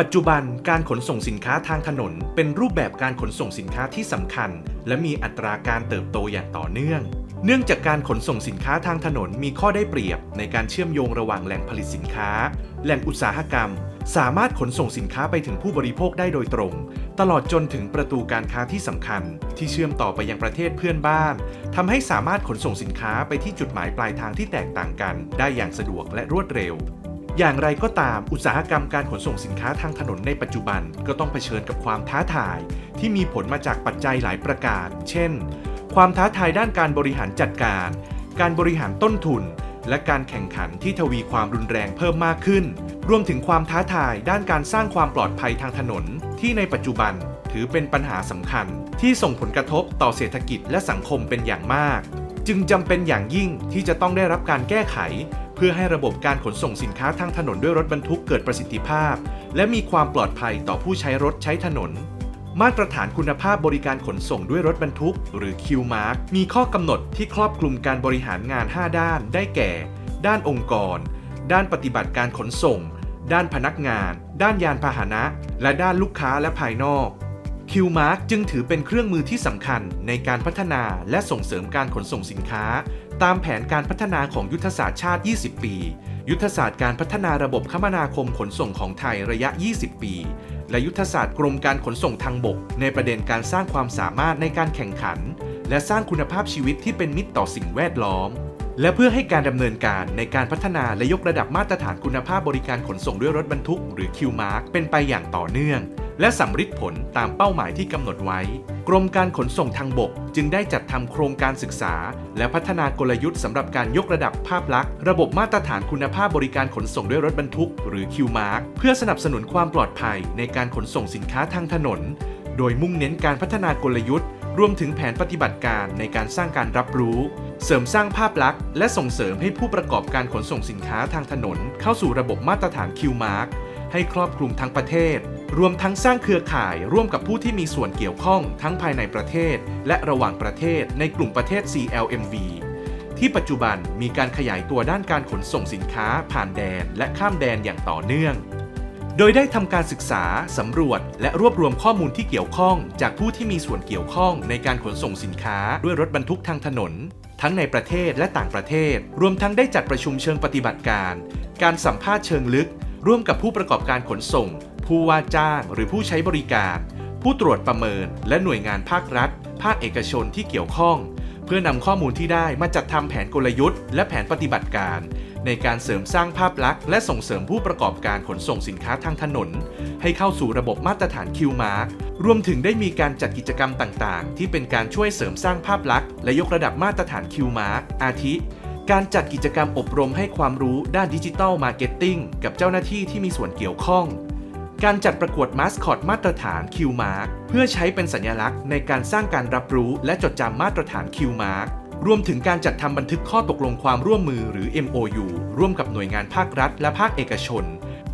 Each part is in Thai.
ปัจจุบันการขนส่งสินค้าทางถนน เป็นรูปแบบการขนส่งสินค้าที่สำคัญ และมีอัตราการเติบโตอย่างต่อเนื่อง เนื่องจากการขนส่งสินค้าทางถนนมีข้อได้เปรียบ ในการเชื่อมโยงระหว่างแหล่งผลิตสินค้า แหล่งอุตสาหกรรม สามารถขนส่งสินค้าไปถึงผู้บริโภคได้โดยตรง ตลอดจนถึงประตูการค้าที่สำคัญ ที่เชื่อมต่อไปยังประเทศเพื่อนบ้านทำให้สามารถขนส่งสินค้าไปที่จุดหมายปลายทางที่แตกต่างกัน ได้อย่างสะดวกและรวดเร็ว อย่างไรก็ตามอุตสาหกรรมการขนส่งสินค้าทางถนนในปัจจุบันก็ต้องเผชิญกับความท้าทาย ที่มีผลมาจากปัจจัยหลายประการ เช่น ความท้าทายด้านการบริหารจัดการ การบริหารต้นทุน และการแข่งขันที่ทวีความรุนแรงเพิ่มมากขึ้น รวมถึงความท้าทายด้านการสร้างความปลอดภัยทางถนน ที่ในปัจจุบันถือเป็นปัญหาสำคัญ ที่ส่งผลกระทบต่อเศรษฐกิจและสังคมเป็นอย่างมาก จึงจำเป็นอย่างยิ่งที่จะต้องได้รับการแก้ไข เพื่อให้ระบบการขนส่งสินค้าทางถนนด้วยรถบรรทุกเกิดประสิทธิภาพ และมีความปลอดภัยต่อผู้ใช้รถใช้ถนน มาตรฐานคุณภาพบริการขนส่งด้วยรถบรรทุก หรือ Q-Mark มีข้อกำหนดที่ครอบคลุมการบริหารงาน 5 ด้าน ได้แก่ ด้านองค์กร ด้านปฏิบัติการขนส่ง ด้านพนักงาน ด้านยานพาหนะ และด้านลูกค้าและภายนอก Q-Mark จึงถือเป็นเครื่องมือที่สำคัญในการพัฒนาและส่งเสริมการขนส่งสินค้า ตามแผนการพัฒนาของยุทธศาสตร์ชาติ 20 ปี ยุทธศาสตร์การพัฒนาระบบคมนาคมขนส่งของไทยระยะ 20 ปี และยุทธศาสตร์กรมการขนส่งทางบก ในประเด็นการสร้างความสามารถในการแข่งขัน และสร้างคุณภาพชีวิตที่เป็นมิตรต่อสิ่งแวดล้อม และเพื่อให้การดำเนินการในการพัฒนาและยกระดับมาตรฐานคุณภาพบริการขนส่งด้วยรถบรรทุก หรือ Q-Mark เป็นไปอย่างต่อเนื่อง และสำฤทธิ์ผลตามเป้าหมายที่กำหนดไว้ กรมการขนส่งทางบก จึงได้จัดทำโครงการศึกษา และพัฒนากลยุทธ์สำหรับการยกระดับภาพลักษณ์ระบบมาตรฐานคุณภาพบริการขนส่งด้วยรถบรรทุก หรือ Q-Mark เพื่อสนับสนุนความปลอดภัยในการขนส่งสินค้าทางถนน โดยมุ่งเน้นการพัฒนากลยุทธ์ รวมถึงแผนปฏิบัติการในการสร้างการรับรู้เสริมสร้างภาพลักษณ์และส่งเสริมให้ผู้ประกอบการขนส่งสินค้าทางถนน เข้าสู่ระบบมาตรฐาน Q-Mark ให้ครอบคลุมทั้งประเทศ รวมทั้งสร้างเครือข่ายร่วมกับผู้ที่มีส่วนเกี่ยวข้องทั้งภายในประเทศ และระหว่างประเทศในกลุ่มประเทศ CLMV ที่ปัจจุบันมีการขยายตัวด้านการขนส่งสินค้าผ่านแดนและข้ามแดนอย่างต่อเนื่อง โดยได้ทำการศึกษา สำรวจ และรวบรวมข้อมูลที่เกี่ยวข้อง จากผู้ที่มีส่วนเกี่ยวข้องในการขนส่งสินค้าด้วยรถบรรทุกทางถนน ทั้งในประเทศและต่างประเทศ รวมทั้งได้จัดประชุมเชิงปฏิบัติการ การสัมภาษณ์เชิงลึก ร่วมกับผู้ประกอบการขนส่ง ผู้ว่าจ้างหรือผู้ใช้บริการ ผู้ตรวจประเมิน และหน่วยงานภาครัฐ ภาคเอกชนที่เกี่ยวข้อง เพื่อนำข้อมูลที่ได้มาจัดทำแผนกลยุทธ์ และแผนปฏิบัติการ ในการเสริมสร้างภาพลักษณ์และส่งเสริมผู้ประกอบการขนส่งสินค้าทางถนน ให้เข้าสู่ระบบมาตรฐาน Q-Mark รวมถึงได้มีการจัดกิจกรรมต่างๆ ที่เป็นการช่วยเสริมสร้างภาพลักษณ์และยกระดับมาตรฐาน Q-Mark อาทิ การจัดกิจกรรมอบรมให้ความรู้ด้านดิจิทัลมาร์เก็ตติ้งกับเจ้าหน้าที่ที่มีส่วนเกี่ยวข้อง การจัดประกวดมาสคอตมาตรฐาน Q-Mark เพื่อใช้เป็นสัญลักษณ์ในการสร้างการรับรู้และจดจำมาตรฐาน Q-Mark รวมถึงการจัดทำบันทึกข้อตกลงความร่วมมือหรือ MOU ร่วมกับหน่วยงานภาครัฐและภาคเอกชน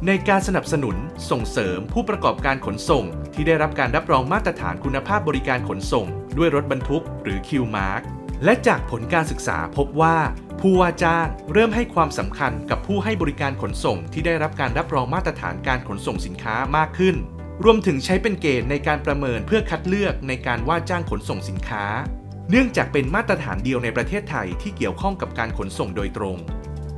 ในการสนับสนุน ส่งเสริมผู้ประกอบการขนส่ง ที่ได้รับการรับรองมาตรฐานคุณภาพบริการขนส่ง ด้วยรถบรรทุก หรือ Q-Mark และจากผลการศึกษาพบว่า ผู้ว่าจ้างเริ่มให้ความสำคัญกับผู้ให้บริการขนส่งที่ได้รับการรับรองมาตรฐานการขนส่งสินค้ามากขึ้น รวมถึงใช้เป็นเกณฑ์ในการประเมินเพื่อคัดเลือกในการว่าจ้างขนส่งสินค้า เนื่องจากเป็นมาตรฐานเดียวในประเทศไทยที่เกี่ยวข้องกับการขนส่งโดยตรง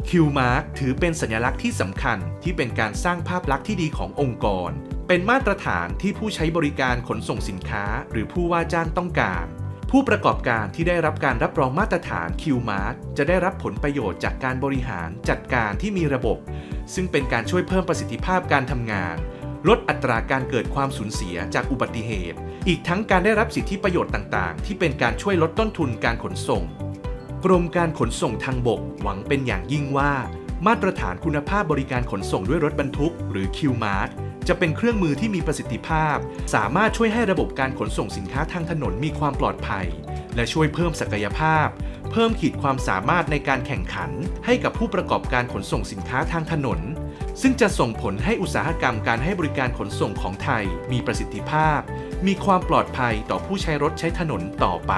Q-Mark ถือเป็นสัญลักษณ์ที่สำคัญที่เป็นการสร้างภาพลักษณ์ที่ดีขององค์กร เป็นมาตรฐานที่ผู้ใช้บริการขนส่งสินค้า หรือผู้ว่าจ้างต้องการ ผู้ประกอบการที่ได้รับการรับรองมาตรฐาน Q-Mark จะได้รับผลประโยชน์จากการบริหารจัดการที่มีระบบ ซึ่งเป็นการช่วยเพิ่มประสิทธิภาพการทำงาน ลดอัตราการเกิดความสูญเสียจากอุบัติเหตุ อีกทั้งการได้รับสิทธิประโยชน์ต่างๆ ที่เป็นการช่วยลดต้นทุนการขนส่ง กรมการขนส่งทางบกหวังเป็นอย่างยิ่งว่า มาตรฐานคุณภาพบริการขนส่งด้วยรถบรรทุก หรือ Q-Mart จะเป็นเครื่องมือที่มีประสิทธิภาพ สามารถช่วยให้ระบบการขนส่งสินค้าทางถนนมีความปลอดภัย และช่วยเพิ่มศักยภาพ เพิ่มขีดความสามารถในการแข่งขัน ให้กับผู้ประกอบการขนส่งสินค้าทางถนน ซึ่งจะส่งผลให้อุตสาหกรรมการให้บริการขนส่งของไทย มีประสิทธิภาพ มีความปลอดภัยต่อผู้ใช้รถใช้ถนนต่อไป